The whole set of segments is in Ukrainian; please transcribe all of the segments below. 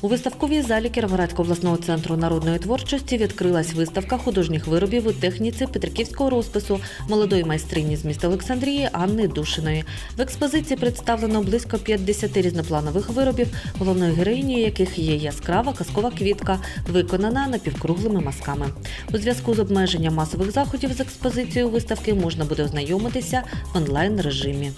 У виставковій залі Кіровоградського обласного центру народної творчості відкрилась виставка художніх виробів у техніці петриківського розпису молодої майстрині з міста Олександрії Анни Душиної. В експозиції представлено близько 50 різнопланових виробів, головною героїнею яких є яскрава казкова квітка, виконана напівкруглими мазками. У зв'язку з обмеженням масових заходів з експозицією виставки можна буде ознайомитися в онлайн режимі.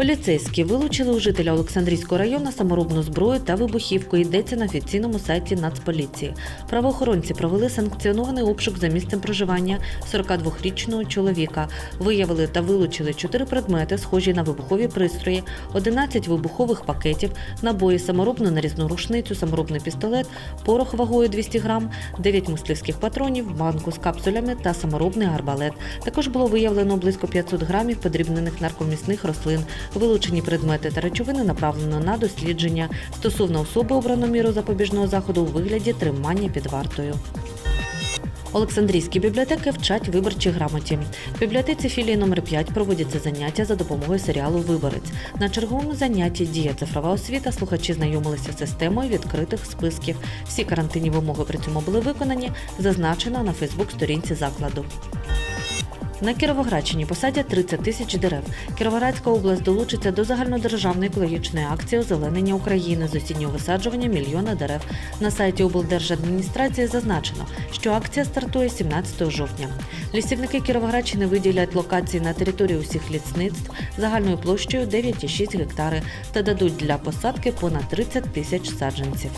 Поліцейські вилучили у жителя Олександрійського району саморобну зброю та вибухівку. Йдеться на офіційному сайті Нацполіції. Правоохоронці провели санкціонований обшук за місцем проживання 42-річного чоловіка. Виявили та вилучили чотири предмети, схожі на вибухові пристрої, 11 вибухових пакетів, набої, саморобну нарізну рушницю, саморобний пістолет, порох вагою 200 грам, 9 мисливських патронів, банку з капсулями та саморобний арбалет. Також було виявлено близько 500 грамів подрібнених наркомісних рослин. Вилучені предмети та речовини направлено на дослідження. Стосовно особи обрано міру запобіжного заходу у вигляді тримання під вартою. Олександрійські бібліотеки вчать виборчій грамоті. В бібліотеці філії номер 5 проводяться заняття за допомогою серіалу Виборець. На черговому занятті діє цифрова освіта. Слухачі знайомилися з системою відкритих списків. Всі карантинні вимоги при цьому були виконані. Зазначено на Фейсбук-сторінці закладу. На Кіровоградщині посадять 30 тисяч дерев. Кіровоградська область долучиться до загальнодержавної екологічної акції озеленення України з осіннього висаджування мільйона дерев. На сайті облдержадміністрації зазначено, що акція стартує 17 жовтня. Лісівники Кіровоградщини виділять локації на території усіх лісництв загальною площею 9,6 гектари та дадуть для посадки понад 30 тисяч саджанців.